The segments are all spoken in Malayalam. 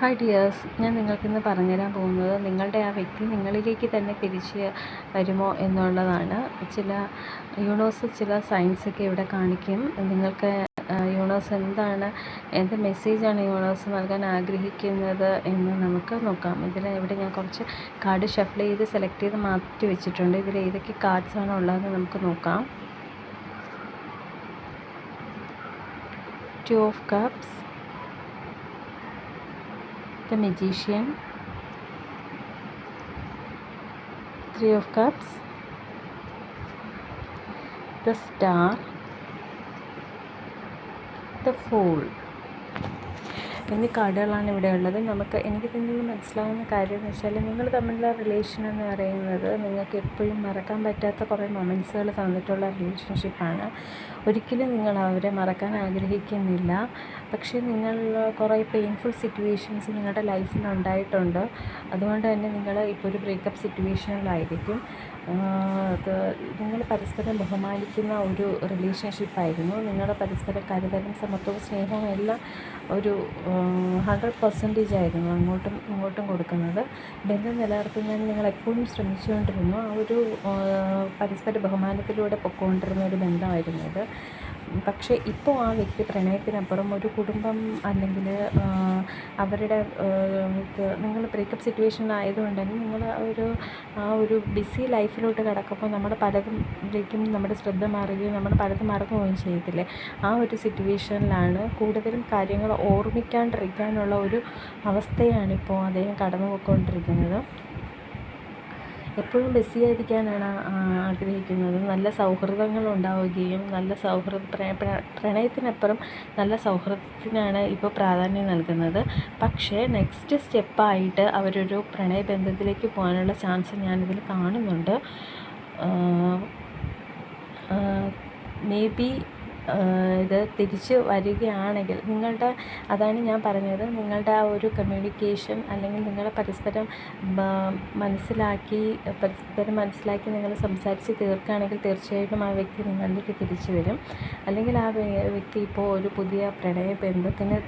ഹായ് ഡിയേഴ്സ് ഞാൻ നിങ്ങൾക്കിന്ന് പറഞ്ഞുതരാൻ പോകുന്നത് നിങ്ങളുടെ ആ വ്യക്തി നിങ്ങളിലേക്ക് തന്നെ തിരിച്ച് വരുമോ എന്നുള്ളതാണ്. ചില യൂണിവേഴ്സ് ചില സയൻസൊക്കെ ഇവിടെ കാണിക്കും. നിങ്ങൾക്ക് യൂണിവേഴ്സ് എന്താണ് എന്ത് മെസ്സേജാണ് യൂണിവേഴ്സ് നൽകാൻ ആഗ്രഹിക്കുന്നത് എന്ന് നമുക്ക് നോക്കാം. ഇതിൽ ഇവിടെ ഞാൻ കുറച്ച് കാർഡ് ഷഫിൾ ചെയ്ത് സെലക്ട് ചെയ്ത് മാറ്റി വെച്ചിട്ടുണ്ട്. ഇതിൽ ഏതൊക്കെ കാർഡ്സാണ് ഉള്ളതെന്ന് നമുക്ക് നോക്കാം. Two of cups. The magician. Three of cups. The star. The fool എന്നീ കാർഡുകളാണ് ഇവിടെ ഉള്ളത്. നമുക്ക് എനിക്ക് ഇതിൽ മനസ്സിലാവുന്ന കാര്യം എന്ന് വെച്ചാൽ നിങ്ങൾ തമ്മിലുള്ള റിലേഷൻ എന്ന് പറയുന്നത് നിങ്ങൾക്ക് എപ്പോഴും മറക്കാൻ പറ്റാത്ത കുറേ മൊമെന്റ്സുകൾ തന്നിട്ടുള്ള റിലേഷൻഷിപ്പാണ് ഒരിക്കലും നിങ്ങൾ അവരെ മറക്കാൻ ആഗ്രഹിക്കുന്നില്ല. പക്ഷേ നിങ്ങൾ കുറേ പെയിൻഫുൾ സിറ്റുവേഷൻസ് നിങ്ങളുടെ ലൈഫിൽ ഉണ്ടായിട്ടുണ്ട്. അതുകൊണ്ട് തന്നെ നിങ്ങൾ ഇപ്പോൾ ഒരു ബ്രേക്കപ്പ് സിറ്റുവേഷനിലായിരിക്കും അത് നിങ്ങൾ പരസ്പരം ബഹുമാനിക്കുന്ന ഒരു റിലേഷൻഷിപ്പായിരുന്നു നിങ്ങളുടെ പരസ്പരം കരുതലും സമത്വവും സ്നേഹവും എല്ലാം ഒരു ഹൺഡ്രഡ് പെർസെന്റേജ് ആയിരുന്നു അങ്ങോട്ടും ഇങ്ങോട്ടും കൊടുക്കുന്നത്. ബന്ധം നിലനിർത്തുന്നതിന് നിങ്ങൾ എപ്പോഴും ശ്രമിച്ചുകൊണ്ടിരുന്നു. ആ ഒരു പരസ്പര ബഹുമാനത്തിലൂടെ പൊയ്ക്കൊണ്ടിരുന്ന ഒരു ബന്ധമായിരുന്നു ഇത്. പക്ഷേ ഇപ്പോൾ ആ വ്യക്തി പ്രണയത്തിനപ്പുറം ഒരു കുടുംബം അല്ലെങ്കിൽ അവരുടെ നിങ്ങൾ ബ്രേക്കപ്പ് സിറ്റുവേഷനിലായതുകൊണ്ട് തന്നെ നിങ്ങൾ ഒരു ആ ഒരു ബിസി ലൈഫിലോട്ട് കിടക്കുമ്പോൾ നമ്മൾ പലതിലേക്കും നമ്മുടെ ശ്രദ്ധ മാറുകയും നമ്മൾ പലതും മറന്നു പോവുകയും ചെയ്യത്തില്ലേ? ആ ഒരു സിറ്റുവേഷനിലാണ് കൂടുതലും കാര്യങ്ങൾ ഓർമ്മിക്കാണ്ടിരിക്കാനുള്ള ഒരു അവസ്ഥയാണിപ്പോൾ അദ്ദേഹം കടന്നു പോയിക്കൊണ്ടിരിക്കുന്നത് എപ്പോഴും ബിസിയായിരിക്കാനാണ് ആഗ്രഹിക്കുന്നത്. നല്ല സൗഹൃദങ്ങൾ ഉണ്ടാവുകയും നല്ല സൗഹൃദ പ്രണയത്തിനപ്പുറം നല്ല സൗഹൃദത്തിനാണ് ഇപ്പോൾ പ്രാധാന്യം നൽകുന്നത്. പക്ഷേ നെക്സ്റ്റ് സ്റ്റെപ്പായിട്ട് അവരൊരു പ്രണയബന്ധത്തിലേക്ക് പോകാനുള്ള ചാൻസ് ഞാനിതിൽ കാണുന്നുണ്ട്. മേ ബി ഇത് തിരിച്ച് വരികയാണെങ്കിൽ നിങ്ങളുടെ അതാണ് ഞാൻ പറഞ്ഞത് നിങ്ങളുടെ ആ ഒരു കമ്മ്യൂണിക്കേഷൻ അല്ലെങ്കിൽ നിങ്ങൾ പരസ്പരം മനസ്സിലാക്കി പരസ്പരം മനസ്സിലാക്കി നിങ്ങൾ സംസാരിച്ച് തീർക്കുകയാണെങ്കിൽ തീർച്ചയായിട്ടും ആ വ്യക്തി നിങ്ങളിലേക്ക് തിരിച്ചു വരും. അല്ലെങ്കിൽ ആ വ്യക്തി ഇപ്പോൾ ഒരു പുതിയ പ്രണയ ബന്ധത്തിന്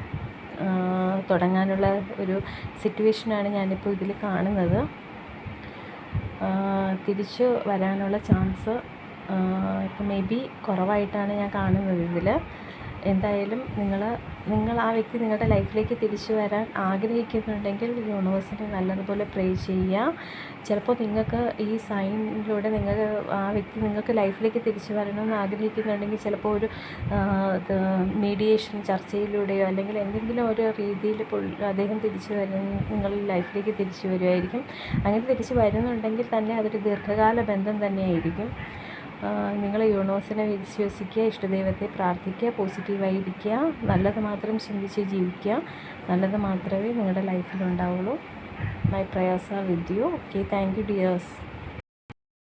തുടങ്ങാനുള്ള ഒരു സിറ്റുവേഷനാണ് ഞാനിപ്പോൾ ഇതിൽ കാണുന്നത്. തിരിച്ചു വരാനുള്ള ചാൻസ് ഇപ്പം മേ ബി കുറവായിട്ടാണ് ഞാൻ കാണുന്നത് ഇതിൽ. എന്തായാലും നിങ്ങൾ നിങ്ങൾ ആ വ്യക്തി നിങ്ങളുടെ ലൈഫിലേക്ക് തിരിച്ചു വരാൻ ആഗ്രഹിക്കുന്നുണ്ടെങ്കിൽ യൂണിവേഴ്സിനെ നല്ലതുപോലെ പ്രേ ചെയ്യുക. ചിലപ്പോൾ നിങ്ങൾക്ക് ഈ സൈനിലൂടെ നിങ്ങൾ ആ വ്യക്തി നിങ്ങൾക്ക് ലൈഫിലേക്ക് തിരിച്ചു വരണമെന്ന് ആഗ്രഹിക്കുന്നുണ്ടെങ്കിൽ ചിലപ്പോൾ ഒരു മീഡിയേഷൻ ചർച്ചയിലൂടെയോ അല്ലെങ്കിൽ എന്തെങ്കിലും ഒരു രീതിയിൽ അദ്ദേഹം തിരിച്ചു വരുന്ന നിങ്ങൾ ലൈഫിലേക്ക് തിരിച്ചു വരുമായിരിക്കും അങ്ങനെ തിരിച്ചു വരുന്നുണ്ടെങ്കിൽ തന്നെ അതൊരു ദീർഘകാല ബന്ധം തന്നെയായിരിക്കും. നിങ്ങൾ യൂണിവേഴ്സിനെ വിശ്വസിക്കുക ഇഷ്ടദൈവത്തെ പ്രാർത്ഥിക്കുക പോസിറ്റീവായിരിക്കുക നല്ലത് മാത്രം ചിന്തിച്ച് ജീവിക്കുക. നല്ലത് മാത്രമേ നിങ്ങളുടെ ലൈഫിൽ ഉണ്ടാവുള്ളൂ my prayers with you okay thank you dears